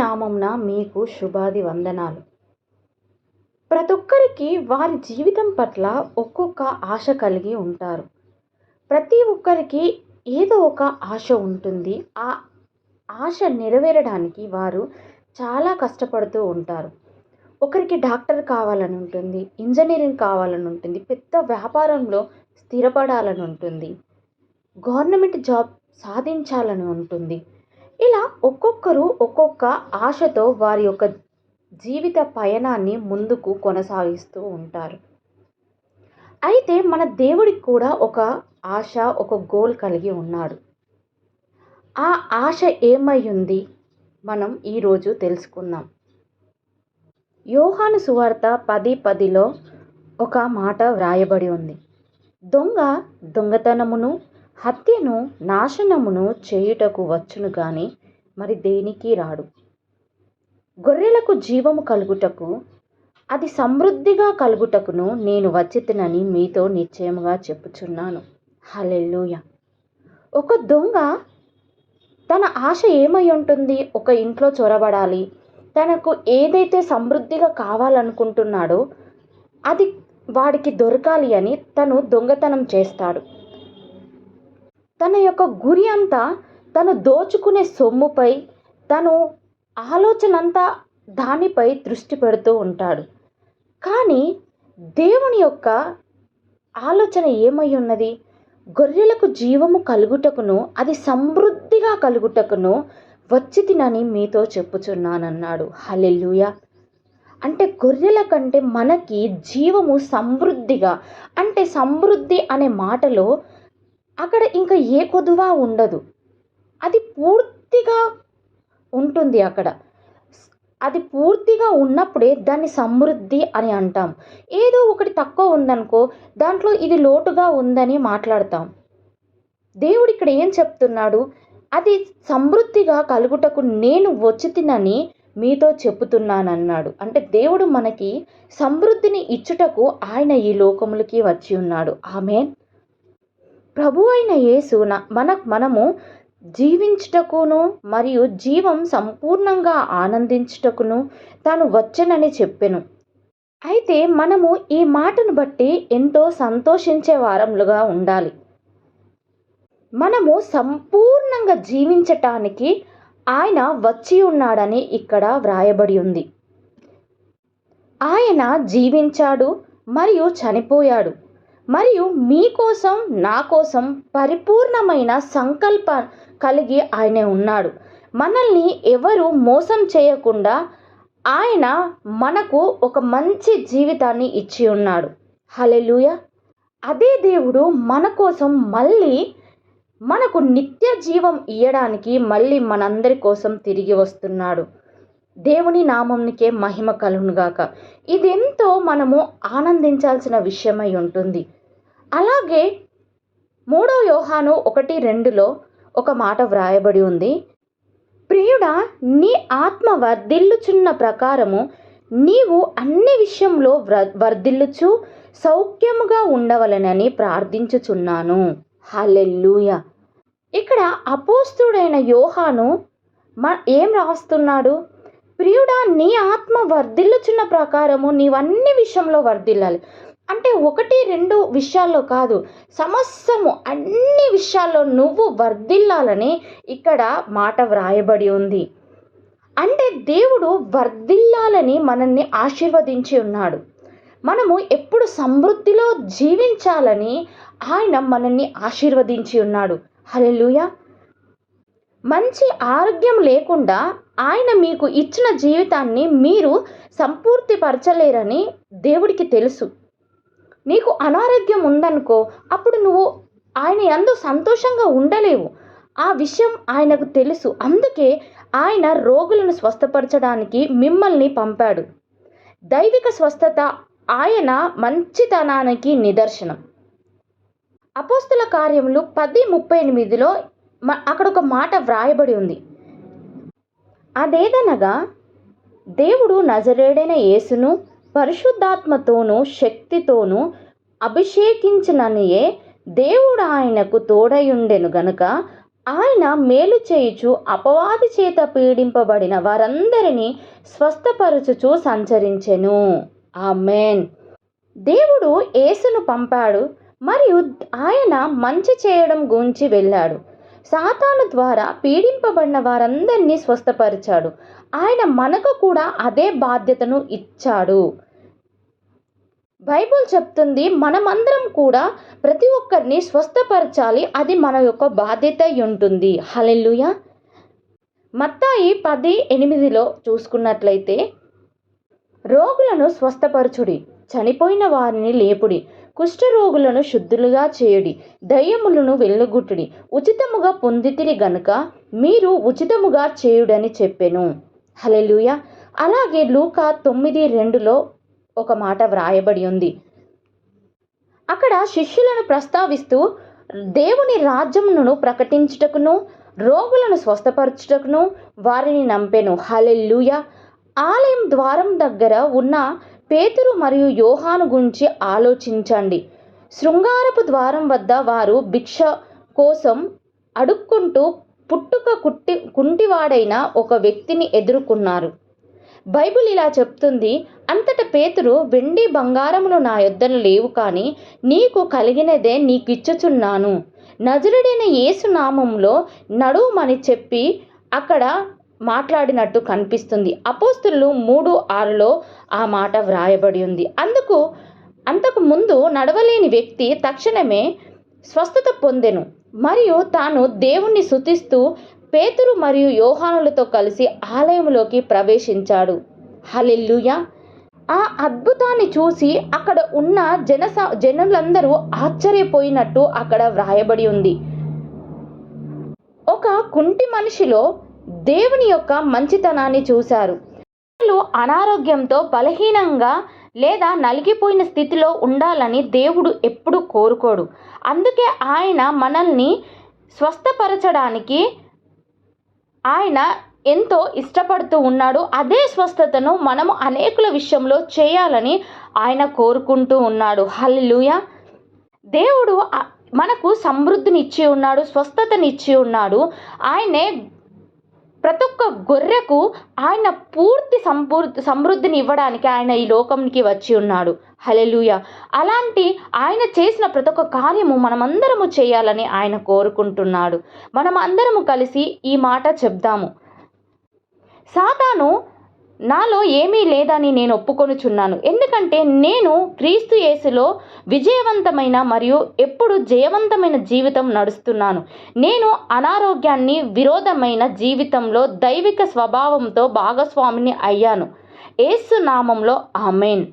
నామంన మీకు శుభాది వందనాలు. ప్రతి ఒక్కరికి వారి జీవితం పట్ల ఒక్కొక్క ఆశ కలిగి ఉంటారు. ప్రతి ఒక్కరికి ఏదో ఒక ఆశ ఉంటుంది. ఆ ఆశ నెరవేరడానికి వారు చాలా కష్టపడుతూ ఉంటారు. ఒకరికి డాక్టర్ కావాలని ఉంటుంది ఇంజనీరింగ్ కావాలని ఉంటుంది పెద్ద వ్యాపారంలో స్థిరపడాలని ఉంటుంది గవర్నమెంట్ జాబ్ సాధించాలని ఉంటుంది. ఇలా ఒక్కొక్కరు ఒక్కొక్క ఆశతో వారి యొక్క జీవిత పయనాన్ని ముందుకు కొనసాగిస్తూ ఉంటారు. అయితే మన దేవుడికి కూడా ఒక ఆశ ఒక గోల్ కలిగి ఉన్నాడు. ఆ ఆశ ఏమై ఉంది మనం ఈరోజు తెలుసుకుందాం. యోహాను సువార్త పది పదిలో ఒక మాట వ్రాయబడి ఉంది. దొంగ దొంగతనమును హత్యను నాశనమును చేయుటకు వచ్చును గాని మరి దేనికి రాడు? గొర్రెలకు జీవము కలుగుటకు అది సమృద్ధిగా కలుగుటకును నేను వచ్చితనని మీతో నిశ్చయముగా చెప్పుచున్నాను. హలెల్లుయ! ఒక దొంగ తన ఆశ ఏమై ఉంటుంది? ఒక ఇంట్లో చొరబడాలి. తనకు ఏదైతే సమృద్ధిగా కావాలనుకుంటున్నాడో అది వాడికి దొరకాలి అని తను దొంగతనం చేస్తాడు. తన యొక్క గురి అంతా తను దోచుకునే సొమ్ముపై తను ఆలోచన అంతా దానిపై దృష్టి పెడుతూ ఉంటాడు. కానీ దేవుని యొక్క ఆలోచన ఏమై ఉన్నది? గొర్రెలకు జీవము కలుగుటకును అది సమృద్ధిగా కలుగుటకును వచ్చి తినని మీతో చెప్పుచున్నానన్నాడు. హలెల్లుయ! అంటే గొర్రెల కంటే మనకి జీవము సమృద్ధిగా అంటే సమృద్ధి అనే మాటలో అక్కడ ఇంకా ఏ కొదువ ఉండదు. అది పూర్తిగా ఉంటుంది అక్కడ. అది పూర్తిగా ఉన్నప్పుడే దాన్ని సమృద్ధి అని అంటాం. ఏదో ఒకటి తక్కువ ఉందనుకో దాంట్లో ఇది లోటుగా ఉందని మాట్లాడతాం. దేవుడు ఇక్కడ ఏం చెప్తున్నాడు? అది సమృద్ధిగా కలుగుటకు నేను వచ్చి తినని మీతో చెప్పుతున్నానన్నాడు అంటే దేవుడు మనకి సమృద్ధిని ఇచ్చుటకు ఆయన ఈ లోకములకి వచ్చి ఉన్నాడు. ఆమె ప్రభు అయిన యేసున మన మనము జీవించుటకును మరియు జీవం సంపూర్ణంగా ఆనందించుటకును తాను వచ్చనని చెప్పెను. అయితే మనము ఈ మాటను బట్టి ఎంతో సంతోషించే వారములుగా ఉండాలి. మనము సంపూర్ణంగా జీవించటానికి ఆయన వచ్చి ఉన్నాడని ఇక్కడ వ్రాయబడి ఉంది. ఆయన జీవించాడు మరియు చనిపోయాడు. మరియు మీకోసం నా కోసం పరిపూర్ణమైన సంకల్ప కలిగి ఆయన ఉన్నాడు. మనల్ని ఎవరు మోసం చేయకుండా ఆయన మనకు ఒక మంచి జీవితాన్ని ఇచ్చి ఉన్నాడు. హలెలుయ అదే దేవుడు మన కోసం మళ్ళీ మనకు నిత్య జీవం ఇయ్యడానికి మళ్ళీ మనందరి కోసం తిరిగి వస్తున్నాడు. దేవుని నామంనికే మహిమ కలుగునుగాక. ఇదెంతో మనము ఆనందించాల్సిన విషయమై ఉంటుంది. అలాగే మూడో యోహాను ఒకటి రెండులో ఒక మాట వ్రాయబడి ఉంది. ప్రియుడా నీ ఆత్మ వర్ధిల్లుచున్న ప్రకారము నీవు అన్ని విషయంలో వర్ధిల్లుచు సౌఖ్యముగా ఉండవలనని ప్రార్థించుచున్నాను. హలెల్లుయ! ఇక్కడ అపోస్తుడైన యోహాను మ ఏం రాస్తున్నాడు? ప్రియుడా నీ ఆత్మ వర్ధిల్లుచున్న ప్రకారము నీవన్ని విషయంలో వర్ధిల్లాలి. అంటే ఒకటి రెండు విషయాల్లో కాదు. సమస్తము అన్ని విషయాల్లో నువ్వు వర్ధిల్లాలని ఇక్కడ మాట వ్రాయబడి ఉంది. అంటే దేవుడు వర్ధిల్లాలని మనల్ని ఆశీర్వదించి ఉన్నాడు. మనము ఎప్పుడు సమృద్ధిలో జీవించాలని ఆయన మనల్ని ఆశీర్వదించి ఉన్నాడు. హలెలుయ మంచి ఆరోగ్యం లేకుండా ఆయన మీకు ఇచ్చిన జీవితాన్ని మీరు సంపూర్తిపరచలేరని దేవుడికి తెలుసు. నీకు అనారోగ్యం ఉందనుకో అప్పుడు నువ్వు ఆయన ఎందు సంతోషంగా ఉండలేవు. ఆ విషయం ఆయనకు తెలుసు. అందుకే ఆయన రోగులను స్వస్థపరచడానికి మిమ్మల్ని పంపాడు. దైవిక స్వస్థత ఆయన మంచితనానికి నిదర్శనం. అపోస్తుల కార్యములు పది ముప్పై ఎనిమిదిలో అక్కడ ఒక మాట వ్రాయబడి ఉంది. అదేదనగా దేవుడు నజరేడైన యేసును పరిశుద్ధాత్మతోనూ శక్తితోనూ అభిషేకించిననియే దేవుడు ఆయనకు తోడయుండెను గనుక ఆయన మేలు చేయుచు అపవాది చేత పీడింపబడిన వారందరినీ స్వస్థపరచుచు సంచరించెను. ఆమెన్. దేవుడు యేసును పంపాడు మరియు ఆయన మంచి చేయడం గురించి వెళ్ళాడు. సాతాను ద్వారా పీడింపబడిన వారందరినీ స్వస్థపరిచాడు. ఆయన మనకు కూడా అదే బాధ్యతను ఇచ్చాడు. బైబుల్ చెప్తుంది మనమందరం కూడా ప్రతి ఒక్కరిని స్వస్థపరచాలి అది మన యొక్క బాధ్యత ఉంటుంది. హలెల్లుయ. మత్తాయి పది ఎనిమిదిలో చూసుకున్నట్లయితే రోగులను స్వస్థపరచుడి చనిపోయిన వారిని లేపుడి కుష్ఠరోగులను శుద్ధులుగా చేయుడి దయ్యములను వెళ్ళగొట్టుడి ఉచితముగా పొందితిరి గనుక మీరు ఉచితముగా చేయుడని చెప్పెను. హలెలుయ అలాగే లూకా తొమ్మిది రెండులో ఒక మాట వ్రాయబడి ఉంది. అక్కడ శిష్యులను ప్రస్తావిస్తూ దేవుని రాజ్యమును ప్రకటించుటకును రోగులను స్వస్థపరచుటకును వారిని నంపెను. హలెల్లుయ. ఆలయం ద్వారం దగ్గర ఉన్న పేతురు మరియు యోహాను గురించి ఆలోచించండి. శృంగారపు ద్వారం వద్ద వారు భిక్ష కోసం అడుక్కుంటూ పుట్టుక కుట్టి కుంటివాడైన ఒక వ్యక్తిని ఎదుర్కొన్నారు. బైబిల్ ఇలా చెప్తుంది అంతట పేతురు వెండి బంగారములు నా యొద్దన లేవు కానీ నీకు కలిగినదే నీకిచ్చుచున్నాను. నజరుడైన యేసు నామంలో నడుమని చెప్పి అక్కడ మాట్లాడినట్టు కనిపిస్తుంది. అపోస్తులు మూడు ఆరులో ఆ మాట వ్రాయబడి ఉంది. అందుకు అంతకు ముందు నడవలేని వ్యక్తి తక్షణమే స్వస్థత పొందెను. మరియు తాను దేవుణ్ణి శుతిస్తూ పేతురు మరియు యోహానులతో కలిసి ఆలయంలోకి ప్రవేశించాడు. హలెల్లుయ! ఆ అద్భుతాన్ని చూసి అక్కడ ఉన్న జన జనులందరూ ఆశ్చర్యపోయినట్టు అక్కడ వ్రాయబడి ఉంది. ఒక కుంటి మనిషిలో దేవుని యొక్క మంచితనాన్ని చూశారు. వాళ్ళు అనారోగ్యంతో బలహీనంగా లేదా నలిగిపోయిన స్థితిలో ఉండాలని దేవుడు ఎప్పుడు కోరుకోడు. అందుకే ఆయన మనల్ని స్వస్థపరచడానికి ఆయన ఎంతో ఇష్టపడుతూ ఉన్నాడు. అదే స్వస్థతను మనము అనేకుల విషయంలో చేయాలని ఆయన కోరుకుంటూ ఉన్నాడు. హల్లుయ దేవుడు మనకు సమృద్ధిని ఇచ్చి ఉన్నాడు స్వస్థతని ఇచ్చి ఉన్నాడు. ఆయనే ప్రతి ఒక్క గొర్రెకు ఆయన పూర్తి సంపూర్తి సమృద్ధిని ఇవ్వడానికి ఆయన ఈ లోకంకి వచ్చి ఉన్నాడు. హలెలుయ అలాంటి ఆయన చేసిన ప్రతి ఒక్క కార్యము మనమందరము చేయాలని ఆయన కోరుకుంటున్నాడు. మనం అందరము కలిసి ఈ మాట చెప్దాము. సాతాను నాలో ఏమీ లేదని నేను ఒప్పుకొనుచున్నాను. ఎందుకంటే నేను క్రీస్తు యేసులో విజయవంతమైన మరియు ఎప్పుడు జయవంతమైన జీవితం నడుస్తున్నాను. నేను అనారోగ్యాన్ని విరోధమైన జీవితంలో దైవిక స్వభావంతో భాగస్వామిని అయ్యాను. ఏసు నామంలో ఆమెన్.